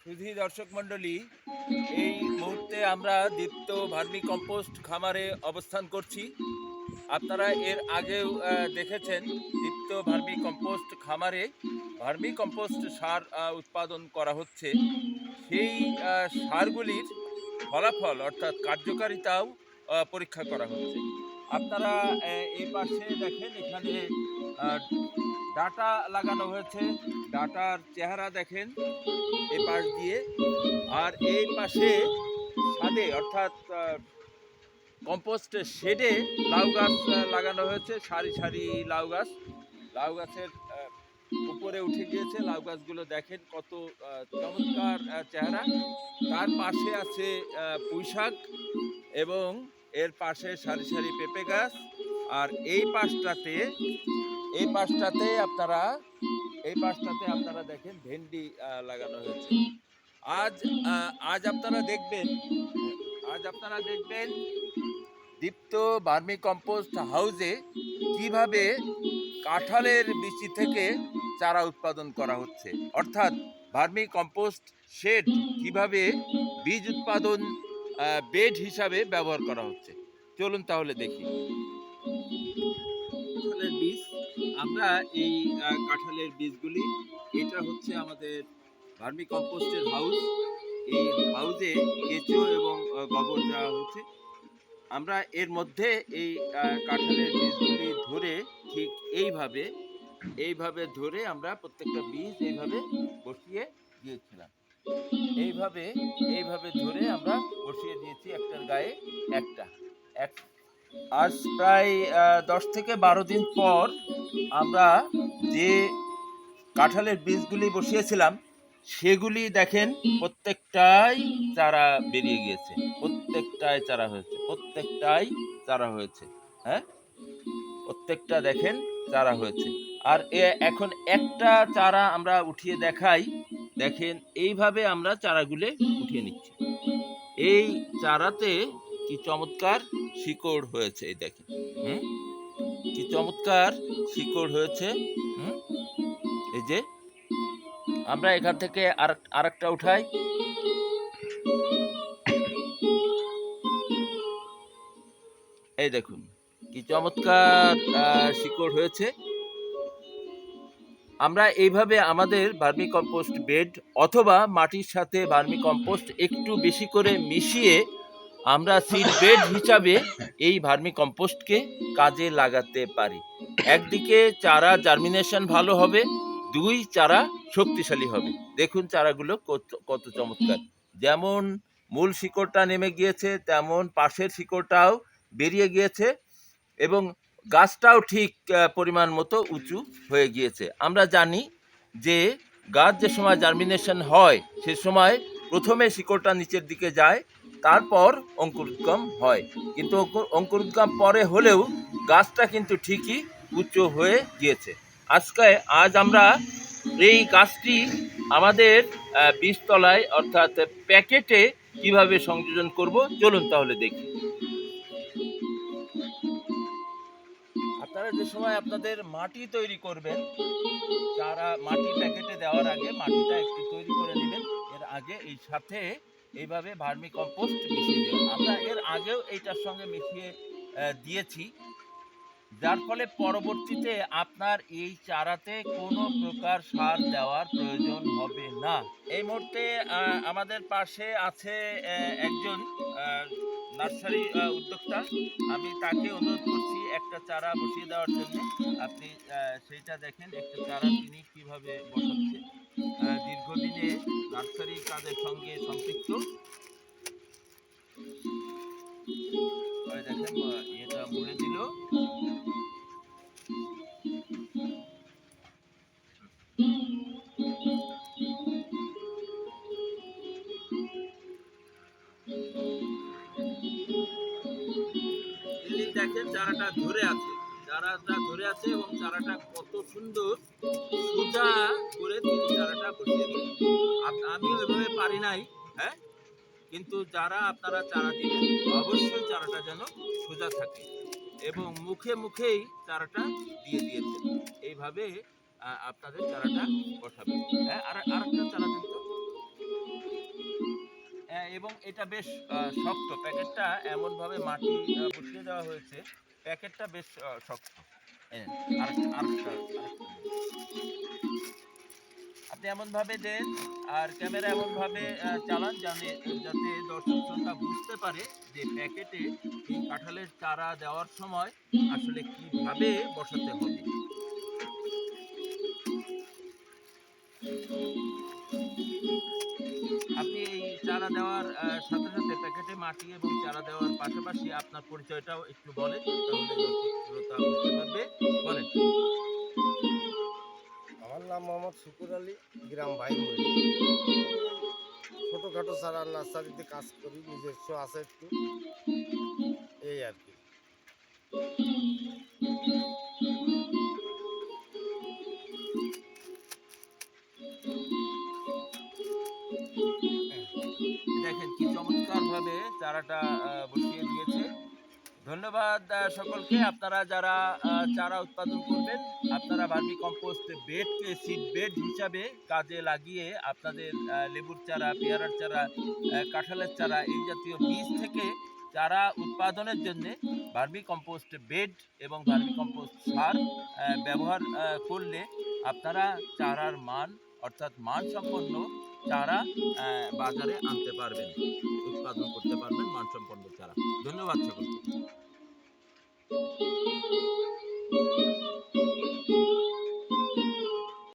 সুধী দর্শক মণ্ডলী, এই মুহূর্তে আমরা দীপ্ত ভার্মি কম্পোস্ট খামারে অবস্থান করছি। আপনারা এর আগেও দেখেছেন দীপ্ত ভার্মি কম্পোস্ট খামারে ভার্মি কম্পোস্ট সার উৎপাদন করা হচ্ছে। সেই সারগুলির ফলাফল অর্থাৎ কার্যকারিতাও পরীক্ষা করা হচ্ছে। আপনারা এই পাশে দেখেন এখানে ডাটা লাগানো হয়েছে। ডাটার চেহারা দেখেন এই পাশ দিয়ে। আর এই পাশে ছাদে অর্থাৎ কম্পোস্টের শেডে লাউ গাছ লাগানো হয়েছে সারি সারি লাউ গাছ। লাউ গাছের উপরে উঠে গিয়েছে। লাউ গাছগুলো দেখেন কত চমৎকার চেহারা। তার পাশে আছে আহ, পুঁই শাক এবং এর পাশে সারি সারি পেঁপে গাছ, আর এই পাশটাতে এই পাশটাতে আপনারা, এই পাশটাতে আপনারা দেখেন ভেন্ডি লাগানো হয়েছে। আজ আজ আপনারা দেখবেন, আজ আপনারা দেখবেন দীপ্ত ভার্মি কম্পোস্ট হাউসে কীভাবে কাঁঠালের বিচি থেকে চারা উৎপাদন করা হচ্ছে। অর্থাৎ ভার্মি কম্পোস্ট শেড কীভাবে বীজ উৎপাদন বেড হিসাবে ব্যবহার করা হচ্ছে। চলুন তাহলে দেখি। কাঁঠালের বীজ। আমরা এই কাঁঠালের বীজগুলি, এটা হচ্ছে আমাদের ভার্মি কম্পোস্টের হাউস। এই হাউসে কেঁচো এবং গোবর দেওয়া হচ্ছে। আমরা এর মধ্যে এই কাঁঠালের বীজগুলি ধরে ঠিক এইভাবে এইভাবে ধরে আমরা প্রত্যেকটা বীজ এইভাবে বসিয়ে দিয়েছিলাম। এইভাবে এইভাবে ধরে আমরা বসিয়ে দিয়েছি একটার গায়ে একটা। এক আজ প্রায় দশ থেকে বারো দিন পর আমরা যে কাঁঠালের বীজগুলি বসিয়েছিলাম, সেগুলি দেখেন প্রত্যেকটাই চারা বেরিয়ে গিয়েছে। প্রত্যেকটাই চারা হয়েছে, প্রত্যেকটাই চারা হয়েছে হ্যাঁ? প্রত্যেকটা দেখেন চারা হয়েছে। আর এখন একটা চারা আমরা উঠিয়ে দেখাই দেখেন, এইভাবে আমরা চারাগুলো উঠিয়ে নিচ্ছি। এই চারাতে কি চমৎকার শিকড় হয়েছে, এই দেখেন, হুম? কি চমৎকার শিকড় হয়েছে, হুম? এই যে, আমরা এখান থেকে আর, আরেকটা উঠাই। এই দেখুন, কি চমৎকার শিকড় হয়েছে। আমরা এইভাবে আমাদের ভার্মি কম্পোস্ট বেড অথবা মাটির সাথে ভার্মি কম্পোস্ট একটু বেশি করে মিশিয়ে আমরা সিড বেড হিসাবে এই ভার্মি কম্পোস্টকে কাজে লাগাতে পারি। একদিকে চারা জার্মিনেশন ভালো হবে, দুই চারা শক্তিশালী হবে। দেখুন চারাগুলো কত চমৎকার। যেমন মূল শিকড়টা নেমে গিয়েছে, তেমন পাশের শিকড়টাও বেরিয়ে গিয়েছে এবং গাছটাও ঠিক পরিমাণ মতো উঁচু হয়ে গিয়েছে। আমরা জানি যে গাছ যে সময় জার্মিনেশন হয়, সে সময় প্রথমে শিকড়টা নিচের দিকে যায়, তারপর অঙ্কুরোদ্গম হয়। কিন্তু অঙ্কুর- অঙ্কুরোদ্গম পরে হলেও গাছটা কিন্তু ঠিকই উঁচু হয়ে গিয়েছে। আজকে, আজ আমরা এই গাছটি আমাদের বীজতলায় অর্থাৎ প্যাকেটে কীভাবে সংযোজন করব, চলুন তাহলে দেখি। যে সময় আপনাদের মাটি তৈরি করবেন তারা মাটি প্যাকেটে দেওয়ার আগে মাটিটা একটু তৈরি করে নেবেন, এর আগে এই সাথে এইভাবে ভার্মি কম্পোস্ট মিশিয়ে দেবেন আমরা এর আগেও এইটার সঙ্গে মিশিয়ে দিয়েছি। যার ফলে পরবর্তীতে আপনার এই চারাতে কোনো প্রকার সার দেওয়ার প্রয়োজন হবে না। এই মুহূর্তে আমাদের পাশে আছে একজন নার্সারি উদ্যোক্তা। আমি তাকে অনুরোধ করছি একটা চারা বসিয়ে দেওয়ার জন্য। আপনি সেইটা দেখেন, একটা চারা তিনি কীভাবে বসাচ্ছে। দীর্ঘদিনে নার্সারি কাজের সঙ্গে সম্পৃক্ত। তিনি দেখেন চারাটা ধরে আছে। চারাটা ধরে আছে এবং চারাটা কত সুন্দর। সোজা করে তিনি চারাটা বসিয়ে দিলেন আপ- আমি ওইভাবে পারি নাই হ্যাঁ? কিন্তু যারা আপনারা চারা দিবেন অবশ্যই চারাটা যেন সোজা থাকে এবং মুখে মুখেই চারাটা দিয়ে দিয়েছেন। এইভাবে আপনাদের চারাটা বসাবেন হ্যাঁ? আর, আরেকটা চারা দিন এবং এটা বেশ শক্ত। প্যাকেটটা এমনভাবে মাটি বসিয়ে দেওয়া হয়েছে। প্যাকেটটা বেশ শক্ত। আপনি এমনভাবে দেন, আর ক্যামেরা এমনভাবে চালান জানে যাতে দর্শক শ্রোতা বুঝতে পারে যে প্যাকেটে কাঁঠালের চারা দেওয়ার সময় আসলে কীভাবে বসাতে হবে। চারা দেওয়ার সাথে সাথে প্যাকেটে মাটি এবং চারা দেওয়ার পাশাপাশি আপনার পরিচয়টাও একটু বলেন, তাহলে বলেন। আমার নাম মোহাম্মদ শুকুর আলী, গ্রাম ভাই ছোটোখাটো সারা নার্সারিতে কাজ করি, নিজস্ব আছে একটু। এই আর কি। দিয়েছে ধন্যবাদ সকলকে। আপনারা যারা চারা উৎপাদন করবেন, আপনারা ভার্মি কম্পোস্ট বেডকে সিড বেড হিসাবে কাজে লাগিয়ে আপনাদের লেবুর চারা, পেয়ারার চারা কাঁঠালের চারা, এই জাতীয় বীজ থেকে চারা উৎপাদনের জন্য ভার্মি কম্পোস্ট বেড এবং ভার্মি কম্পোস্ট সার ব্যবহার করলে আপনারা চারার মান, অর্থাৎ মানসম্পন্ন আহ, বাজারে আনতে পারবেন উৎপাদন করতে পারবেন মানসম্পন্ন চারা ধন্যবাদ সকলকে।